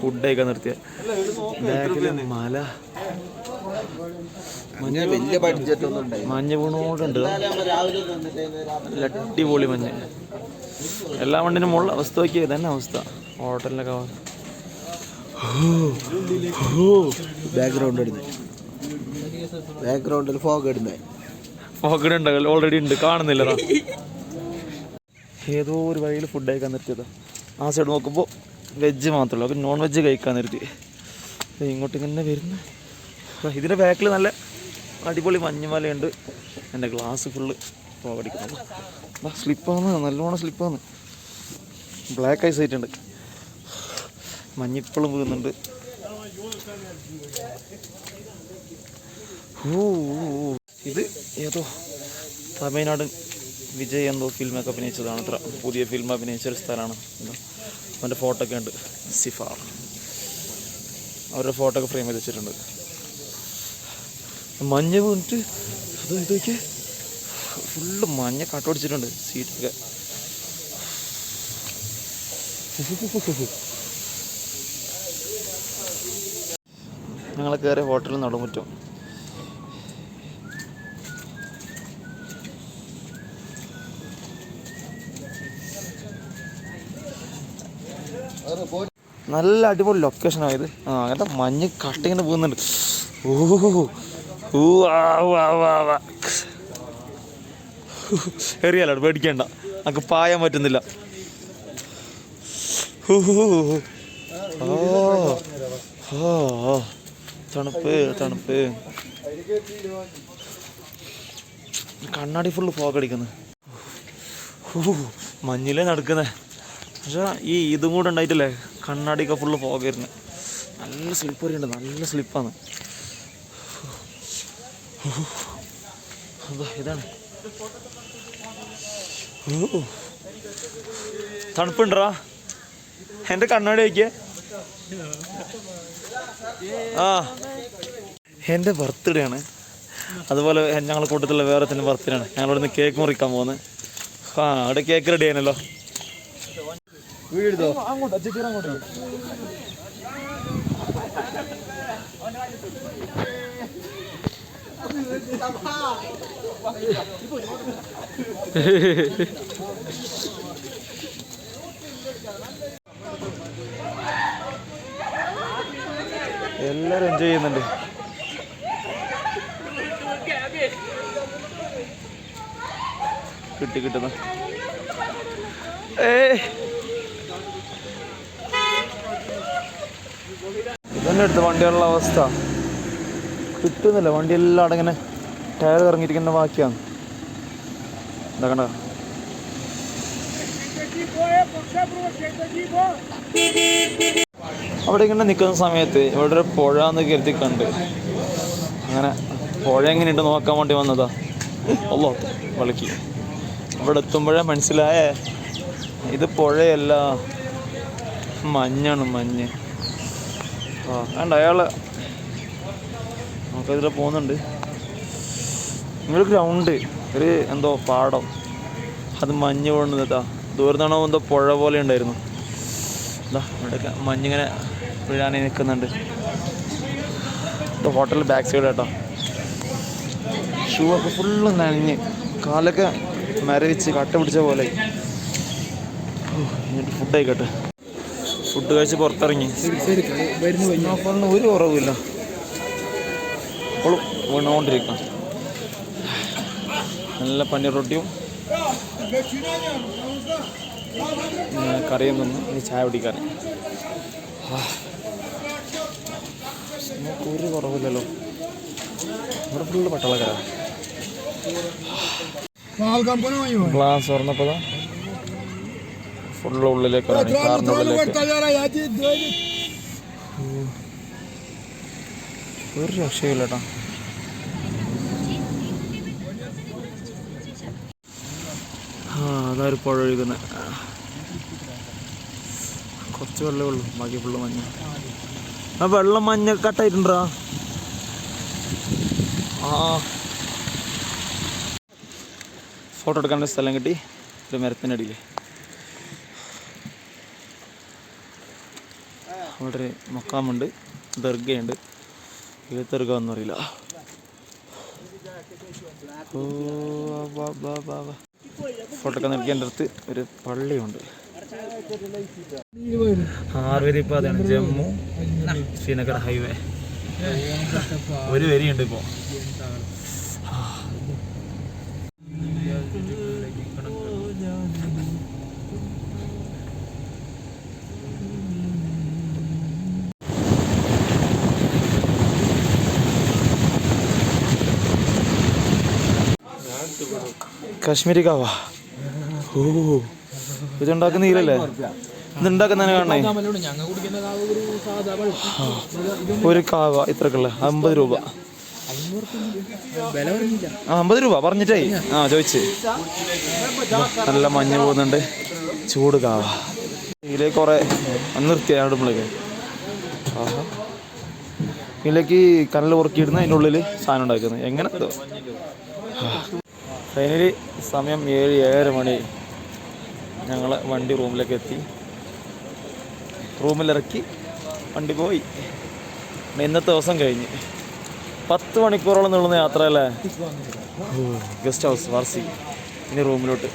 Food കഴിക്കാൻ നിർത്തിയ മല. മഞ്ഞ വന്നിട്ട് അടിപൊളി മഞ്ഞ്. എല്ലാ വണ്ടിനും മുകളിൽ അവസ്ഥ നോക്കിയ ഇതന്നെ അവസ്ഥ. ഹോട്ടലിലൊക്കെ ബാക്ക്ഗ്രൗണ്ട് ഇടുന്നത് ബാക്ക്ഗ്രൗണ്ടിൽ ഫോഗ് ഇടുന്നത് ഫോഗ് ഉണ്ട് ഓൾറെഡി ഉണ്ട്. കാണുന്നില്ലടാ. ഏതോ ഒരു വഴിയിൽ ഫുഡ് കഴിക്കാൻ നിർത്തിയതാ. ആ സൈഡ് നോക്കുമ്പോൾ വെജ് മാത്രമല്ല അപ്പം നോൺ വെജ് കഴിക്കാൻ നിർത്തി ഇങ്ങോട്ട് ഇങ്ങനെ വരുന്നു. ഇതിന്റെ ബാക്കിൽ നല്ല അടിപൊളി മഞ്ഞുമലയുണ്ട്. എന്റെ ഗ്ലാസ് ഫുള്ള് പോകടിക്കുന്നു സ്ലിപ്പാണ് നല്ലോണം സ്ലിപ്പാണ് ബ്ലാക്ക് ഐസ് ആയിട്ടുണ്ട്. മഞ്ഞിപ്പളും വീഴുന്നുണ്ട്. ഓ. ഇത് ഏതോ തമിഴ്നാട് വിജയ് എന്തോ ഫിലിമൊക്കെ അഭിനയിച്ചതാണ്. അത്ര പുതിയ ഫിലിം അഭിനയിച്ച ഒരു സ്ഥലമാണ് അവന്റെ ഫോട്ടോ ഒക്കെ ഉണ്ട്. സിഫാർ അവരുടെ ഫോട്ടോ ഒക്കെ ഫ്രെയിം വെച്ചിട്ടുണ്ട് മഞ്ഞ് വന്നിട്ട് അത് ഇതൊക്കെ ഫുള്ള് മഞ്ഞ കട്ടോടിച്ചിട്ടുണ്ട് സീറ്റൊക്കെ ഞങ്ങൾ കയറിയ ഹോട്ടലിൽ നടുമുറ്റം നല്ല അടിപൊളി ലൊക്കേഷനാണ് ഇത്. ആ അങ്ങനത്തെ മഞ്ഞ് കട്ടിങ്ങനെ പോകുന്നുണ്ട് എറിയാലോ പേടിക്കണ്ട. നമുക്ക് പായാൻ പറ്റുന്നില്ല. തണുപ്പ് തണുപ്പ്. കണ്ണാടി ഫുള്ള് പോക്കടിക്കുന്നു മഞ്ഞിലേ നടക്കുന്നേ. പക്ഷേ ഈ ഇതും കൂടെ ഉണ്ടായിട്ടില്ലേ? കണ്ണാടിയൊക്കെ ഫുള്ള് പോകായിരുന്നു. നല്ല സ്ലിപ്പ് വരെയുണ്ട് നല്ല സ്ലിപ്പാണ് ഇതാണ്. തണുപ്പുണ്ടോ? എന്റെ കണ്ണാടി വയ്ക്കേ ആ. എന്റെ ബർത്ത്ഡേ ആണ്. അതുപോലെ ഞങ്ങളുടെ കൂട്ടത്തിലുള്ള വേറെ തന്നെ ബർത്ത്ഡേ ആണ്. ഞങ്ങളിവിടുന്ന് കേക്ക് മുറിക്കാൻ പോകുന്നത്. ആ അവിടെ കേക്ക് റെഡി ആണല്ലോ വീഴുതോ അങ്ങോട്ട് അച്ഛൻ അങ്ങോട്ട്. എല്ലാരും എൻജോയ് ചെയ്യുന്നുണ്ട്. കിട്ടി കിട്ടുന്ന. ഏ ഇതന്നെ എടുത്ത് വണ്ടികളുടെ അവസ്ഥ. കിട്ടുന്നില്ല. വണ്ടി എല്ലാം അടങ്ങനെ ടയർ ഇറങ്ങിയിരിക്കുന്ന ബാക്കിയാണ്. എന്താ കണ്ട? അവിടെ ഇങ്ങനെ നിൽക്കുന്ന സമയത്ത് ഇവിടെ ഒരു പുഴ എന്ന് കരുതി കണ്ട്. അങ്ങനെ പുഴ എങ്ങനെയുണ്ട് നോക്കാൻ വേണ്ടി വന്നതാ. ഒല്ലോ വിളക്കി. ഇവിടെ എത്തുമ്പോഴേ മനസ്സിലായേ ഇത് പുഴയല്ല. മഞ്ഞാണ് മഞ്ഞ്. ആ അയാൾ നമുക്കതിൽ പോകുന്നുണ്ട്. ഒരു ഗ്രൗണ്ട് ഒരു എന്തോ പാടം. അത് മഞ്ഞ് വീണതാ ദൂരത്താണോ എന്തോ പുഴ പോലെ ഉണ്ടായിരുന്നു. എന്താ ഇവിടെയൊക്കെ മഞ്ഞിങ്ങനെ വീഴാനായി നിൽക്കുന്നുണ്ട് ഇത് ഹോട്ടൽ ബാക്ക് സൈഡ് കേട്ടോ ഷൂ ഒക്കെ ഫുള്ള് നനഞ്ഞ്. കാലൊക്കെ മരവിച്ച് കട്ട പിടിച്ച പോലെ. ഫുഡ് ആയിക്കോട്ടെ. ഫുഡ് കഴിച്ച് പുറത്തിറങ്ങി. സ്നോഫോളിന് ഒരു കുറവില്ല ഇപ്പോഴും വീണുകൊണ്ടിരിക്കാം നല്ല പനീർ റൊട്ടിയും കറിയും തന്നു ഇനി ചായ പിടിക്കാറ്. നമുക്ക് ഒരു കുറവില്ലല്ലോ. ഇവിടെ ഫുള്ള് പട്ടാളക്കാരാണ് ഗ്ലാസ് തുറന്നപ്പോൾ ഫുള്ള് ഉള്ളിലേക്ക് ഒരു രക്ഷയില്ല കേട്ടോ ആ അതൊരു പുഴ ഒഴുകുന്നത് കുറച്ച് വെള്ളമേ ഉള്ളൂ ബാക്കി ഫുള്ള് മഞ്ഞ. ആ വെള്ളം മഞ്ഞ കട്ടായിട്ടുണ്ടാ? ആ. ഫോട്ടോ എടുക്കാനുള്ള സ്ഥലം കിട്ടി ഒരു മരത്തിന്റെ അടിയിൽ അവിടെ ഒരു മക്കാമുണ്ട് ദർഗയുണ്ട്. ഏത് ദർഗ എന്ന് അറിയില്ല. ഓ വാ വാ വാ വാ ഫോട്ടോ ഒക്കെ നൽകേണ്ട അടുത്ത് ഒരു പള്ളിയുണ്ട്. ആറുവരി അതാണ് ജമ്മു ശ്രീനഗർ ഹൈവേ. ഒരു വരിയുണ്ട് ഇപ്പോൾ കാശ്മീരി കാവ ഓ ഇതുണ്ടാക്കുന്ന നീലല്ലേ? ഇതുണ്ടാക്കുന്നതിനെ കാണണേ. ഒരു കാവ ഇത്രക്കുള്ള. അമ്പത് രൂപ. ആ അമ്പത് രൂപ. പറഞ്ഞിട്ടേ. ആ ചോദിച്ച്. നല്ല മഞ്ഞ് പോകുന്നുണ്ട്. ചൂട് കാവ. ഇതിലേക്ക് കുറെ നിർത്തിയാ അടുമ്പളേക്ക് ആഹാ. ഇതിലേക്ക് കനൽ ഉറക്കിയിടുന്ന അതിന്റെ ഉള്ളിൽ സാധനം ഉണ്ടാക്കുന്നത്. എങ്ങനെ? ഫൈനലി സമയം ഏഴ് ഏഴര മണി. ഞങ്ങൾ വണ്ടി റൂമിലേക്ക് എത്തി റൂമിലിറക്കി വണ്ടി പോയി. ഇന്നത്തെ ദിവസം കഴിഞ്ഞ്. പത്ത് മണിക്കൂറോളം നീളുന്ന യാത്ര അല്ലേ ഗസ്റ്റ് ഹൗസ് വാർസി. ഇനി റൂമിലോട്ട്.